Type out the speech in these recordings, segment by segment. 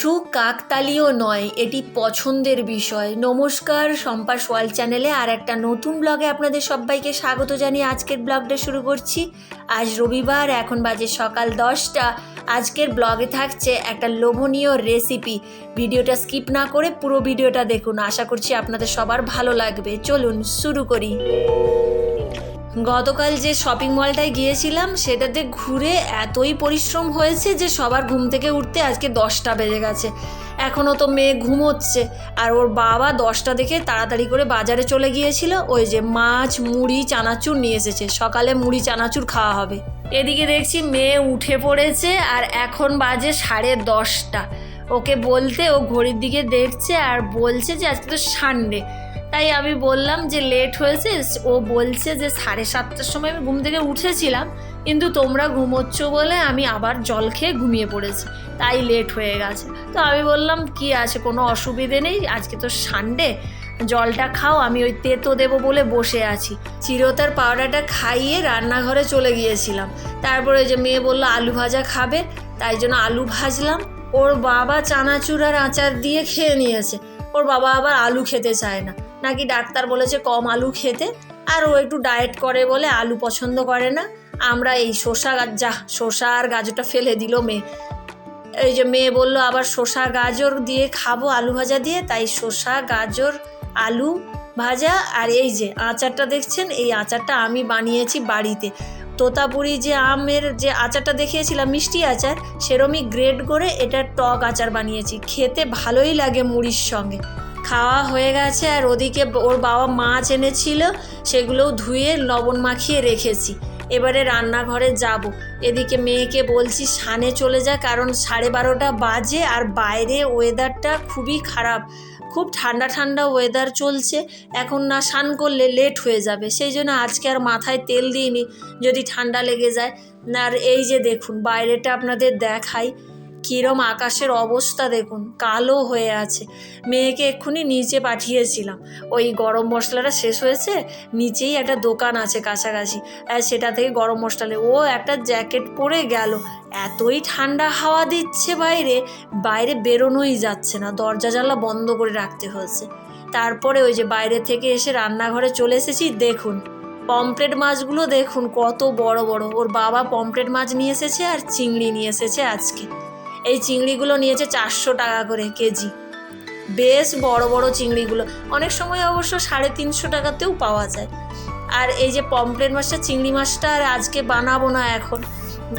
সুকাকতালীয় নয়, এটি পছন্দের বিষয়। নমস্কার সম্পাস ওয়ার্ল্ড চ্যানেলে আর একটা নতুন ব্লগে আপনাদের সবাইকে স্বাগত জানিয়ে আজকের ব্লগটা শুরু করছি। আজ রবিবার, এখন বাজে সকাল দশটা। আজকের ব্লগে থাকছে একটা লোভনীয় রেসিপি। ভিডিওটা স্কিপ না করে পুরো ভিডিওটা দেখুন। আশা করছি আপনাদের সবার ভালো লাগবে। চলুন শুরু করি। গতকাল যে শপিং মলটায় গিয়েছিলাম, সেটাতে ঘুরে এতই পরিশ্রম হয়েছে যে সবার ঘুম থেকে উঠতে আজকে দশটা বেজে গেছে। এখনও তো মেয়ে ঘুমোচ্ছে। আর ওর বাবা দশটা দেখে তাড়াতাড়ি করে বাজারে চলে গিয়েছিল। ওই যে মাছ, মুড়ি, চানাচুর নিয়ে এসেছে। সকালে মুড়ি, চানাচুর খাওয়া হবে। এদিকে দেখছি মেয়ে উঠে পড়েছে আর এখন বাজে সাড়ে দশটা। ওকে বলতে ও ঘড়ির দিকে দেখছে আর বলছে যে আজকে তো সানডে তাই আমি বললাম যে লেট হয়েছে ও বলছে যে সাড়ে সাতটার সময় আমি ঘুম থেকে উঠেছিলাম, কিন্তু তোমরা ঘুমোচ্ছ বলে আমি আবার জল খেয়ে ঘুমিয়ে পড়েছি। তাই লেট হয়ে গেছে। তো আমি বললাম, কি আছে? কোনো অসুবিধে নেই? আজকে তো সানডে জলটা খাও, আমি ওই তেতো দেবো বলে বসে আছি। চিরতার পাউডারটা খাইয়ে রান্নাঘরে চলে গিয়েছিলাম। তারপরে যে মেয়ে বলল, আলু ভাজা খাবে? তাই জন্য আলু ভাজলাম। ওর বাবা চানাচুর আর আচার দিয়ে খেয়ে নিয়েছে। ওর বাবা আবার আলু খেতে চায় না। নাকি ডাক্তার বলেছে কম আলু খেতে? আর ও একটু ডায়েট করে বলে আলু পছন্দ করে না। আমরা এই শসা গা- যা, শসা আর গাজরটা ফেলে দিল মেয়ে। এই যে মেয়ে বলল, আবার শসা, গাজর দিয়ে খাব আলু ভাজা দিয়ে? তাই শসা, গাজর, আলু ভাজা আর এই যে আচারটা দেখছেন, এই আচারটা আমি বানিয়েছি বাড়িতে। তোতাপুরি যে আমের যে আচারটা দেখিয়েছিলাম, মিষ্টি আচার, সেরমই গ্রেড করে এটা টক আচার বানিয়েছি। খেতে ভালোই লাগে মুড়ির সঙ্গে। খাওয়া হয়ে গেছে আর ওদিকে ওর বাবা মাছ এনেছিল, সেগুলোও ধুয়ে লবণ মাখিয়ে রেখেছি। এবারে রান্নাঘরে যাব। এদিকে মেয়েকে বলছি সানে চলে যা, কারণ সাড়ে বারোটা বাজে আর বাইরে ওয়েদারটা খুবই খারাপ। খুব ঠান্ডা ঠান্ডা ওয়েদার চলছে, এখন না স্নান করলে লেট হয়ে যাবে। সেই জন্য আজকে আর মাথায় তেল দিইনি, যদি ঠান্ডা লেগে যায়। আর এই যে দেখুন, বাইরেটা আপনাদের দেখাই। কীরম আকাশের অবস্থা দেখুন, কালো হয়ে আছে। মেয়েকে এক্ষুনি নিচে পাঠিয়েছিলাম। ওই গরম মশলাটা শেষ হয়েছে, নিচেই একটা দোকান আছে কাছাকাছি। সেটা থেকে গরম মশলা ও একটা জ্যাকেট পরে গেল। এতই ঠান্ডা হাওয়া দিচ্ছে বাইরে বাইরে বেরোনোই যাচ্ছে না। দরজা জানলা বন্ধ করে রাখতে হয়েছে। তারপরে ওই যে বাইরে থেকে এসে রান্নাঘরে চলে এসেছি, দেখুন। পমপ্লেট মাছগুলো দেখুন, কত বড় বড়। ওর বাবা পমপ্লেট মাছ নিয়ে এসেছে আর চিংড়ি নিয়ে এসেছে আজকে। এই চিংড়িগুলো নিয়েছে চারশো টাকা করে কেজি। বেশ বড় বড় চিংড়িগুলো। অনেক সময় অবশ্য সাড়ে তিনশো টাকাতেও পাওয়া যায়। আর এই যে পমপ্লেট মাছটা, চিংড়ি মাছটা আর আজকে বানাবো না এখন।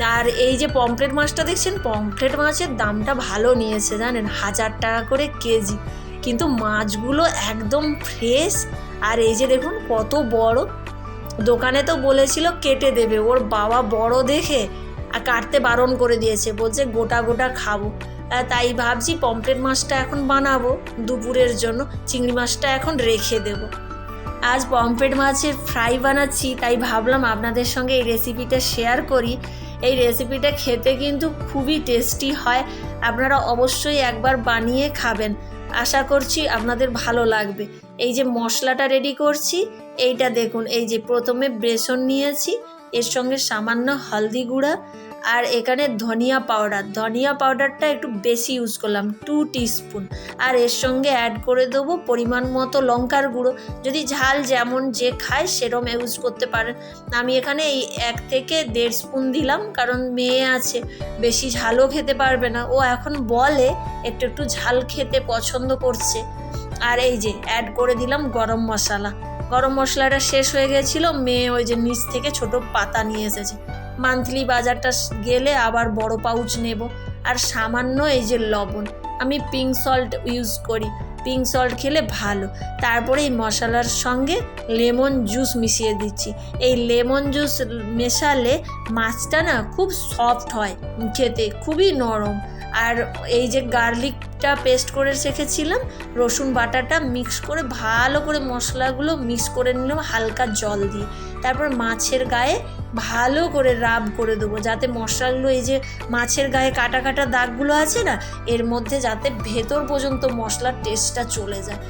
আর এই যে পমপ্লেট মাছটা দেখছেন পমপ্লেট মাছের দামটা ভালো নিয়েছে জানেন, হাজার টাকা করে কেজি। কিন্তু মাছগুলো একদম ফ্রেশ। আর এই যে দেখুন কত বড়। দোকানে তো বলেছিল কেটে দেবে, ওর বাবা বড় দেখে আর কাটতে বারণ করে দিয়েছে। বলছে, গোটা গোটা খাব। তাই ভাবছি পমপ্লেট মাছটা এখন বানাবো, দুপুরের জন্য চিংড়ি মাছটা এখন রেখে দেবো। আজ পমফ্রেট মাছের ফ্রাই বানাচ্ছি, তাই ভাবলাম আপনাদের সঙ্গে এই রেসিপিটা শেয়ার করি। এই রেসিপিটা খেতে কিন্তু খুবই টেস্টি হয়। আপনারা অবশ্যই একবার বানিয়ে খাবেন। আশা করছি আপনাদের ভালো লাগবে। এই যে মশলাটা রেডি করছি, এইটা দেখুন, এই যে প্রথমে বেসন নিয়েছি এর সঙ্গে সামান্য হলদি গুঁড়া আর এখানে ধনিয়া পাউডার। ধনিয়া পাউডারটা একটু বেশি ইউজ করলাম টু টিস্পুন আর এর সঙ্গে অ্যাড করে দেবো পরিমাণ মতো লঙ্কার গুঁড়ো। যদি ঝাল যেমন যে খায় সেরম ইউজ করতে পারেন আমি এখানে এই এক থেকে দেড় স্পুন দিলাম, কারণ মেয়ে আছে, বেশি ঝালও খেতে পারবে না। ও এখন বলে একটু একটু ঝাল খেতে পছন্দ করছে। আর এই যে অ্যাড করে দিলাম গরম মশলা। গরম মশলাটা শেষ হয়ে গেছিল, মেয়ে ওই যে নিচ থেকে ছোট পাতা নিয়ে এসেছে। মান্থলি বাজারটা গেলে আবার বড় পাউচ নেব। আর সামান্য এই যে লবণ, আমি পিঙ্ক সল্ট ইউজ করি। পিঙ্ক সল্ট খেলে ভালো। তারপরে এই মশলার সঙ্গে লেমন জুস মিশিয়ে দিচ্ছি। এই লেমন জুস মেশালে মাছটা না খুব সফট হয় খেতে, খুবই নরম। আর এই যে গার্লিকটা পেস্ট করে রেখেছিলাম, রসুন বাটাটা মিক্স করে ভালো করে মশলাগুলো মিক্স করে নিলাম হালকা জল দিয়ে। তারপর মাছের গায়ে ভালো করে রাব করে দেবো যাতে মশলাগুলো এই যে মাছের গায়ে কাটা কাটা দাগগুলো আছে না, এর মধ্যে যাতে ভেতর পর্যন্ত মশলার টেস্টটা চলে যায়।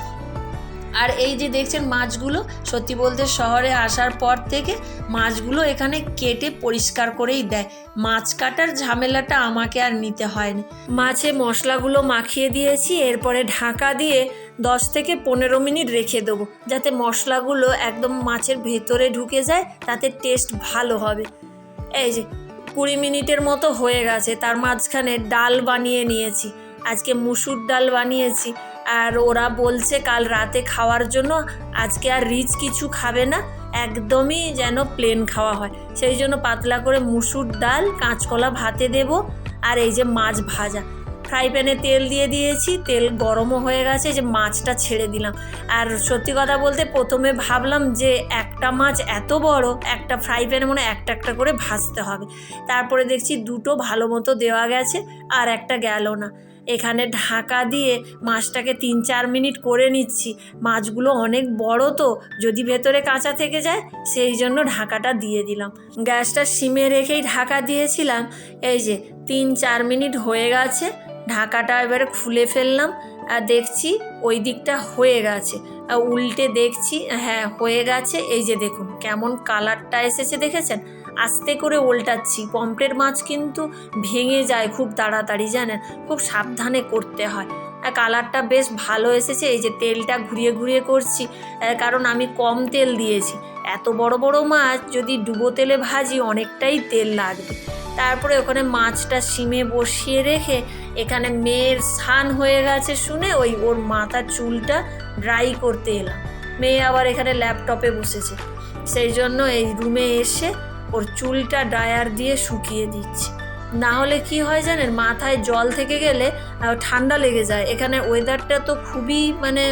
আর এই যে দেখছেন মাছগুলো, সত্যি বলতে শহরে আসার পর থেকে মাছগুলো এখানে কেটে পরিষ্কার করেই দেয়। মাছ কাটার ঝামেলাটা আমাকে আর নিতে হয়নি। মাছে মশলাগুলো মাখিয়ে দিয়েছি, এরপরে ঢাকা দিয়ে দশ থেকে পনেরো মিনিট রেখে দেবো, যাতে মশলাগুলো একদম মাছের ভেতরে ঢুকে যায়, তাতে টেস্ট ভালো হবে। এই যে, কুড়ি মিনিটের মতো হয়ে গেছে, তার মাঝখানে ডাল বানিয়ে নিয়েছি, আজকে মুসুর ডাল বানিয়েছি। আর ওরা বলছে কাল রাতে খাওয়ার জন্য, আজকে আর রিচ কিছু খাবে না, একদমই যেন প্লেন খাওয়া হয়। সেই জন্য পাতলা করে মুসুর ডাল, কাঁচকলা ভাতে দেব, আর এই যে মাছ ভাজা। ফ্রাই প্যানে তেল দিয়ে দিয়েছি, তেল গরমও হয়ে গেছে যে মাছটা ছেড়ে দিলাম। আর সত্যি কথা বলতে প্রথমে ভাবলাম যে একটা মাছ এত বড়, একটা ফ্রাই প্যানে মনে একটা একটা করে ভাজতে হবে। তারপরে দেখছি দুটো ভালো মতো দেওয়া গেছে, আর একটা গেল না। এখানে ঢাকা দিয়ে মাছটাকে তিন চার মিনিট করে নিচ্ছি। মাছগুলো অনেক বড় তো, যদি ভেতরে কাঁচা থেকে যায়, সেই জন্য ঢাকাটা দিয়ে দিলাম। গ্যাসটা সিমে রেখেই ঢাকা দিয়েছিলাম। এই যে, তিন চার মিনিট হয়ে গেছে। ঢাকাটা এবারে খুলে ফেললাম। আর দেখছি ওই দিকটা হয়ে গেছে। উল্টে দেখছি হ্যাঁ হয়ে গেছে। এই যে দেখুন, কেমন কালারটা এসেছে, দেখেছেন? আস্তে করে উল্টাচ্ছি পম্পলেট মাছ কিন্তু ভেঙে যায় খুব তাড়াতাড়ি, জানেন? খুব সাবধানে করতে হয়। কালারটা বেশ ভালো এসেছে, এই যে তেলটা ঘুরিয়ে ঘুরিয়ে করছি কারণ আমি কম তেল দিয়েছি। এত বড় বড় মাছ যদি ডুবো তেলে ভাজি, অনেকটাই তেল লাগবে। তারপরে ওখানে মাছটা সিমে বসিয়ে রেখে, এখানে মেয়ের স্নান হয়ে গেছে শুনে ওই ওর মাথার চুলটা ড্রাই করতে এলাম। মেয়ে আবার এখানে ল্যাপটপে বসেছে। সেই জন্য এই রুমে এসে ওর চুলটা ড্রায়ার দিয়ে শুকিয়ে দিচ্ছি। না হলে কি হয় জানেন, মাথায় জল থেকে গেলে ঠান্ডা লেগে যায়। এখানে ওয়েদারটা তো খুবই মানে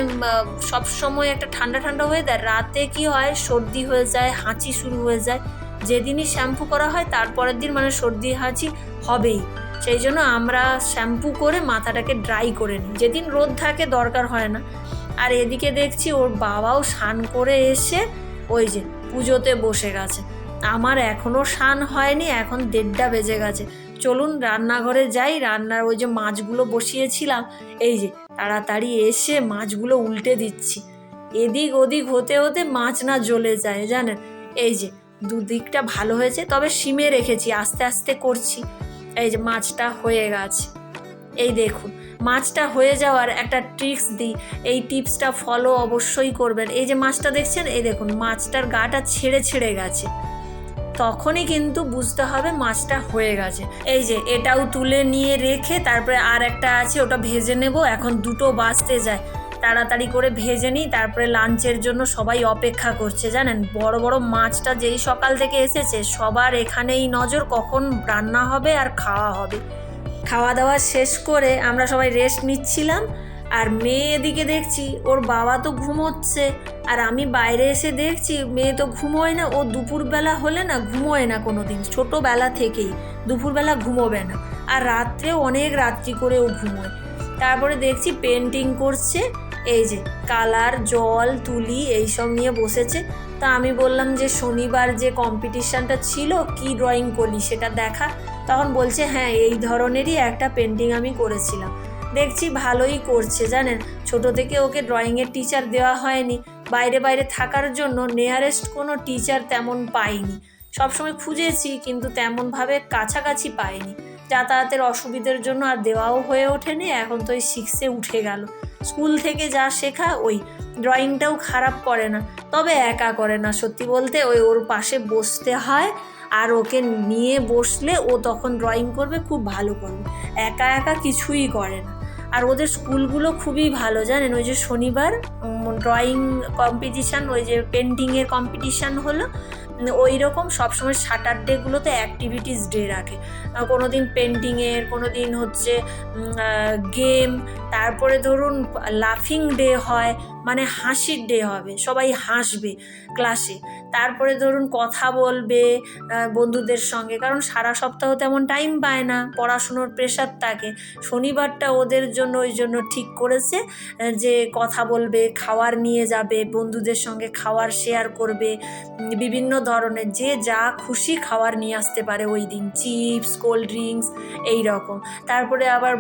সব সময় একটা ঠান্ডা ঠান্ডা ওয়েদার রাতে কি হয়, সর্দি হয়ে যায়, হাঁচি শুরু হয়ে যায়। যেদিনই শ্যাম্পু করা হয়, তারপরের দিন মানে সর্দি, হাঁচি হবেই। সেই জন্য আমরা শ্যাম্পু করে মাথাটাকে ড্রাই করে নিই। যেদিন রোদ থাকে, দরকার হয় না। আর এদিকে দেখছি ওর বাবাও স্নান করে এসে ওই যে পুজোতে বসে গেছে। আমার এখনও স্নান হয়নি, এখন দেড়টা বেজে গেছে। চলুন রান্নাঘরে যাই, রান্নার ওই যে মাছগুলো বসিয়েছিলাম, এই যে তাড়াতাড়ি এসে মাছগুলো উল্টে দিচ্ছি। এদিক ওদিক হতে হতে মাছ না জ্বলে যায়, জানেন? এই যে দুদিকটা ভালো হয়েছে, তবে সিমে রেখেছি, আস্তে আস্তে করছি। এই যে মাছটা হয়ে গেছে। এই দেখুন, মাছটা হয়ে যাওয়ার একটা ট্রিক্স দিই। এই টিপসটা ফলো অবশ্যই করবেন। এই যে মাছটা দেখছেন? এই দেখুন, মাছটার গাটা ছেড়ে ছেড়ে গেছে। তখনই কিন্তু বুঝতে হবে মাছটা হয়ে গেছে। এই যে, এটাও তুলে নিয়ে রেখে তারপরে আর একটা আছে, ওটা ভেজে নেব। এখন দুটো বাজতে যায়। তাড়াতাড়ি করে ভেজে নিই, তারপরে লাঞ্চের জন্য সবাই অপেক্ষা করছে, জানেন? বড় বড় মাছটা যেই সকাল থেকে এসেছে, সবার এখানেই নজর কখন রান্না হবে আর খাওয়া হবে। খাওয়া দাওয়া শেষ করে আমরা সবাই রেস্ট নিচ্ছিলাম। আর মেয়ে এদিকে দেখছি, ওর বাবা তো ঘুমোচ্ছে। আর আমি বাইরে এসে দেখছি, মেয়ে তো ঘুমোয় না, ও দুপুরবেলা হলে না ঘুমোয় না কোনো দিন ছোটোবেলা থেকেই, দুপুরবেলা ঘুমোবে না। আর রাত্রেও অনেক রাত্রি করে ও ঘুমোয়। তারপরে দেখছি পেন্টিং করছে, এই যে কালার, জল, তুলি, এইসব নিয়ে বসেছে। তা আমি বললাম যে শনিবার যে কম্পিটিশানটা ছিল, কি ড্রয়িং করলি সেটা দেখা। তখন বলছে হ্যাঁ এই ধরনেরই একটা পেন্টিং আমি করেছিলাম। দেখছি ভালোই করছে, জানেন? ছোট থেকে ওকে ড্রয়িংয়ের টিচার দেওয়া হয়নি। বাইরে বাইরে থাকার জন্য নিয়ারেস্ট কোনো টিচার তেমন পাইনি। সবসময় খুঁজেছি, কিন্তু তেমনভাবে কাছাকাছি পাইনি। যাতায়াতের অসুবিধের জন্য আর দেওয়াও হয়ে ওঠেনি, এখন তো ওই সিক্সে উঠে গেল। স্কুল থেকে যা শেখা, ওই ড্রয়িংটাও খারাপ করে না। তবে একা করে না, সত্যি বলতে ওই ওর পাশে বসতে হয়, আর ওকে নিয়ে বসলে ও তখন ড্রয়িং করবে, খুব ভালো করবে। একা একা কিছুই করে না। আর ওদের স্কুলগুলো খুবই ভালো, জানেন? ওই যে শনিবার ড্রয়িং কম্পিটিশান ওই যে পেন্টিংয়ের কম্পিটিশান হলো। ওই রকম সবসময় স্যাটারডেগুলোতে অ্যাক্টিভিটিস ডে রাখে। কোনো দিন পেন্টিংয়ের কোনো দিন হচ্ছে গেম তারপরে ধরুন লাফিং ডে হয় মানে হাসির ডে হবে, সবাই হাসবে ক্লাসে তারপরে ধরুন কথা বলবে বন্ধুদের সঙ্গে, কারণ সারা সপ্তাহ তেমন টাইম পায় না, পড়াশুনোর প্রেশার থাকে। শনিবারটা ওদের জন্য, ওই জন্য ঠিক করেছে যে কথা বলবে, খাওয়ার নিয়ে যাবে, বন্ধুদের সঙ্গে খাওয়ার শেয়ার করবে বিভিন্ন ধরনের, যে যা খুশি খাওয়ার নিয়ে আসতে পারে, ওই দিন চিপস কোল্ড ড্রিঙ্কস এই রকম। তারপরে আবার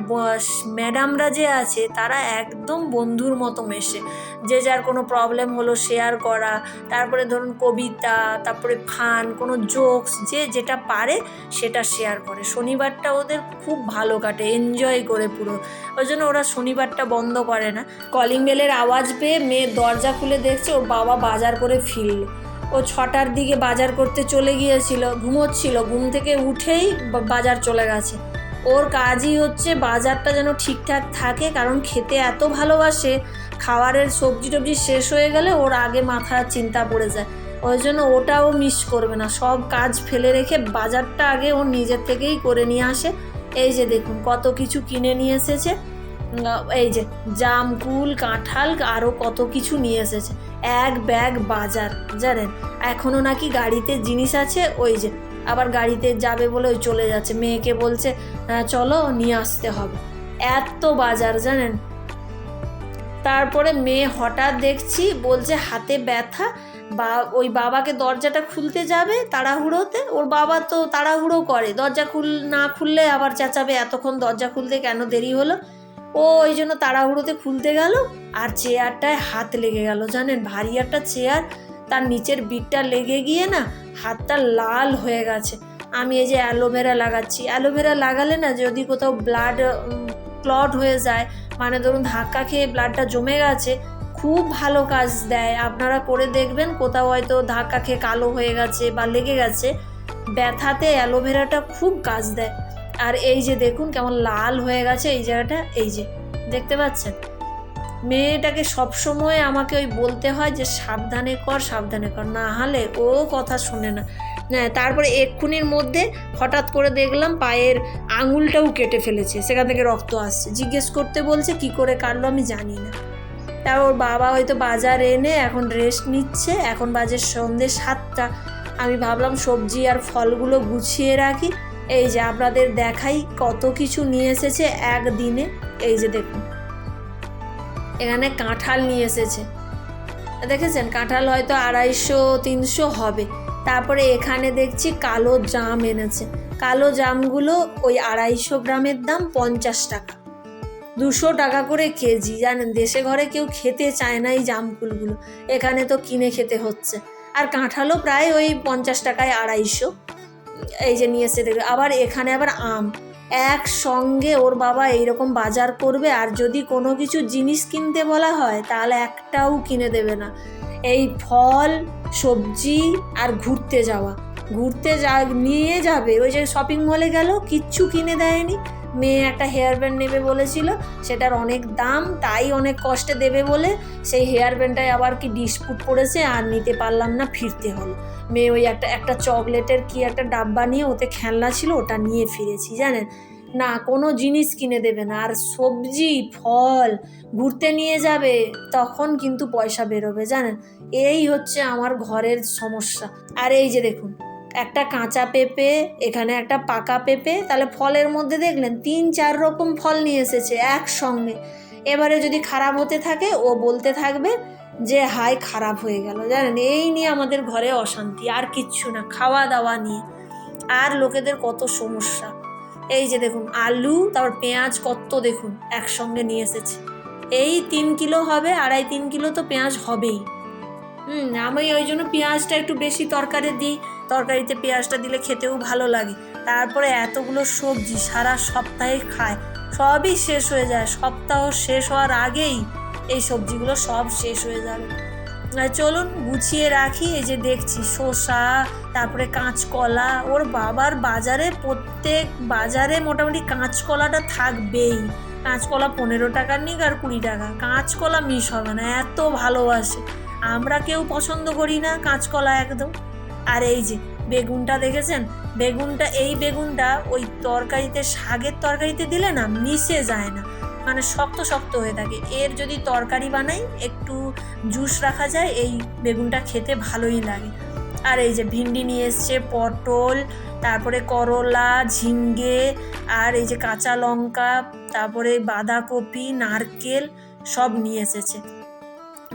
ম্যাডামরা যে আছে, তারা একদম বন্ধুর মতো মেশে। যে যার কোনো প্রবলেম হলো শেয়ার করা, তারপরে ধরুন কবিতা, তারপরে ফান কোনো জোকস যে যেটা পারে সেটা শেয়ার করে। শনিবারটা ওদের খুব ভালো কাটে এনজয় করে পুরো। ওই জন্য ওরা শনিবারটা বন্ধ করে না। কলিং বেলের আওয়াজ পেয়ে মেয়ে দরজা খুলে দেখছে, ওর বাবা বাজার করে ফিরল। ও ছটার দিকে বাজার করতে চলে গিয়েছিল, ঘুমোচ্ছিল, ঘুম থেকে উঠেই বাজার চলে গেছে। ওর কাজই হচ্ছে বাজারটা যেন ঠিকঠাক থাকে, কারণ খেতে এত ভালোবাসে খাবারের সবজি টবজি শেষ হয়ে গেলে ওর আগে মাথার চিন্তা পড়ে যায়। ওই জন্য ওটাও মিস করবে না। সব কাজ ফেলে রেখে বাজারটা আগে ও নিজের থেকেই করে নিয়ে আসে। এই যে দেখুন কত কিছু কিনে নিয়ে এসেছে। এই যে জাম কুল কাঁঠাল আরও কত কিছু নিয়ে এসেছে। এক ব্যাগ বাজার জানেন? এখনও নাকি গাড়িতে জিনিস আছে ওই যে আবার গাড়িতে যাবে বলে ওই চলে যাচ্ছে। মেয়েকে বলছে "হ্যাঁ, চলো নিয়ে আসতে হবে। এত বাজার জানেন? তারপরে মেয়ে হঠাৎ দেখছি বলছে হাতে ব্যথা, বা ওই বাবাকে দরজাটা খুলতে যাবে তাড়াহুড়োতে, ওর বাবা তো তাড়াহুড়ো করে, দরজা খুল, না খুললে আবার চেঁচাবে এতক্ষণ দরজা খুলতে কেন দেরি হলো? ও ওই জন্য তাড়াহুড়োতে খুলতে গেল, আর চেয়ারটায় হাত লেগে গেল, জানেন? ভারী একটা চেয়ার, তার নিচের বিটটা লেগে গিয়ে না হাতটা লাল হয়ে গেছে। আমি এই যে অ্যালোভেরা লাগাচ্ছি, অ্যালোভেরা লাগালে না যদি কোথাও ব্লাড ক্লট হয়ে যায়। মানে ধরুন ধাক্কা খেয়ে ব্লাডটা জমে গেছে, খুব ভালো কাজ দেয়। আপনারা করে দেখবেন, কোথাও হয়তো ধাক্কা খেয়ে কালো হয়ে গেছে বা লেগে গেছে। ব্যথাতে অ্যালোভেরাটা খুব কাজ দেয়। আর এই যে দেখুন কেমন লাল হয়ে গেছে এই জায়গাটা, এই যে, দেখতে পাচ্ছেন? মেয়েটাকে সবসময় আমাকে ওই বলতে হয় যে, সাবধানে কর সাবধানে কর। না হলে ও কথা শোনে না। তারপরে এক্ষুনির মধ্যে হঠাৎ করে দেখলাম পায়ের আঙুলটাও কেটে ফেলেছে। সেখান থেকে রক্ত আসছে। জিজ্ঞেস করতে বলছে, কি করে কাটলো আমি জানি না। তা ওর বাবা হয়তো বাজার এনে এখন রেস্ট নিচ্ছে। এখন বাজে সন্ধ্যে সাতটা। আমি ভাবলাম সবজি আর ফলগুলো গুছিয়ে রাখি। এই যে আপনাদের দেখাই কত কিছু নিয়ে এসেছে একদিনে। এই যে দেখুন। এখানে কাঁঠাল নিয়ে এসেছে। দেখেছেন? কাঁঠাল হয়তো আড়াইশো, তিনশো হবে। তারপরে এখানে দেখছি কালো জাম এনেছে। কালো জামগুলো ওই আড়াইশো গ্রামের দাম পঞ্চাশ টাকা। দুশো টাকা করে কেজি, জানেন? দেশে ঘরে কেউ খেতে চায় না এই জামকুলগুলো এখানে তো কিনে খেতে হচ্ছে। আর কাঁঠালও প্রায় ওই পঞ্চাশ টাকায় আড়াইশো। এই যে নিয়ে এসে দেখবে আবার এখানে আবার আম। একসঙ্গে ওর বাবা এইরকম বাজার করবে, আর যদি কোনো কিছু জিনিস কিনতে বলা হয়, তাহলে একটাও কিনে দেবে না। এই ফল সবজি আর ঘুরতে যাওয়া। ঘুরতে যা, নিয়ে যাবে। ওই যে শপিং মলে গেল, কিচ্ছু কিনে দেয়নি। মেয়ে একটা হেয়ার ব্যান্ড নেবে বলেছিল, সেটার অনেক দাম, তাই অনেক কষ্টে দেবে বলে সেই হেয়ার ব্যান্ডটায় আবার কি ডিসপুট পড়েছে আর নিতে পারলাম না, ফিরতে হলো। মেয়ে ওই একটা একটা চকলেটের কি একটা ডাব্বা নিয়ে ওতে খেলনা ছিল, ওটা নিয়ে ফিরেছি, জানেন? না, কোনো জিনিস কিনে দেবে না। আর সবজি, ফল ঘুরতে নিয়ে যাবে, তখন কিন্তু পয়সা বেরোবে, জানেন? এই হচ্ছে আমার ঘরের সমস্যা। আর এই যে দেখুন, একটা কাঁচা পেঁপে, এখানে একটা পাকা পেঁপে, তাহলে ফলের মধ্যে দেখলেন, তিন, চার রকম ফল নিয়ে এসেছে একসঙ্গে। এবারে যদি খারাপ হতে থাকে, ও বলতে থাকবে যে হাই খারাপ হয়ে গেল জানেন? এই নিয়ে আমাদের ঘরে অশান্তি, আর কিচ্ছু না খাওয়া দাওয়া নিয়ে। আর লোকেদের কত সমস্যা। এই যে দেখুন, আলু, তারপর পেঁয়াজ, কত দেখুন, একসঙ্গে নিয়ে এসেছে। এই তিন কিলো হবে, আড়াই তিন কিলো তো পেঁয়াজ হবেই। হুম, আমি ওই জন্য পেঁয়াজটা একটু বেশি তরকারি দিই। তরকারিতে পেঁয়াজটা দিলে খেতেও ভালো লাগে। তারপরে এতগুলো সবজি সারা সপ্তাহে খায়। সবই শেষ হয়ে যায়। সপ্তাহ শেষ হওয়ার আগেই এই সবজিগুলো সব শেষ হয়ে যাবে। চলুন গুছিয়ে রাখি, এই যে দেখছি শসা, তারপরে কাঁচকলা, ওর বাবার বাজারে প্রত্যেক বাজারে মোটামুটি কাঁচকলাটা থাকবেই। কাঁচকলা পনেরো টাকার নিক আর কুড়ি টাকা। কাঁচকলা মিস হবে না, এত ভালোবাসে। আমরা কেউ পছন্দ করি না কাঁচকলা একদম। আর এই যে বেগুনটা দেখেছেন? বেগুনটা, এই বেগুনটা ওই তরকারিতে, শাকের তরকারিতে দিলে না মিশে যায় না। মানে শক্ত শক্ত হয়ে থাকে। এর যদি তরকারি বানাই, একটু জুস রাখা যায়, এই বেগুনটা খেতে ভালোই লাগে। আর এই যে ভিন্ডি নিয়ে এসছে, পটল, তারপরে করলা, ঝিঙ্গে, আর এই যে কাঁচা লঙ্কা, তারপরে বাঁধাকপি, নারকেল, সব নিয়ে এসেছে।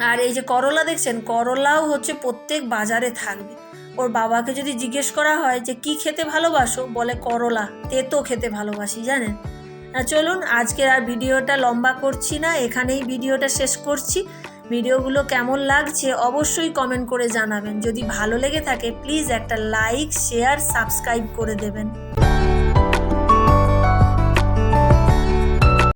আর এই যে করলা দেখছেন, করলাও হচ্ছে প্রত্যেক বাজারে থাকবে। ওর বাবাকে যদি জিজ্ঞেস করা হয় যে, কি খেতে ভালোবাসো? বলে, করলা। তেতো খেতে ভালোবাসি, জানেন? চলুন আজকের আর ভিডিওটা লম্বা করছি না, এখানেই ভিডিওটা শেষ করছি। ভিডিওগুলো কেমন লাগছে অবশ্যই কমেন্ট করে জানাবেন। যদি ভালো লেগে থাকে প্লিজ একটা লাইক শেয়ার সাবস্ক্রাইব করে দেবেন।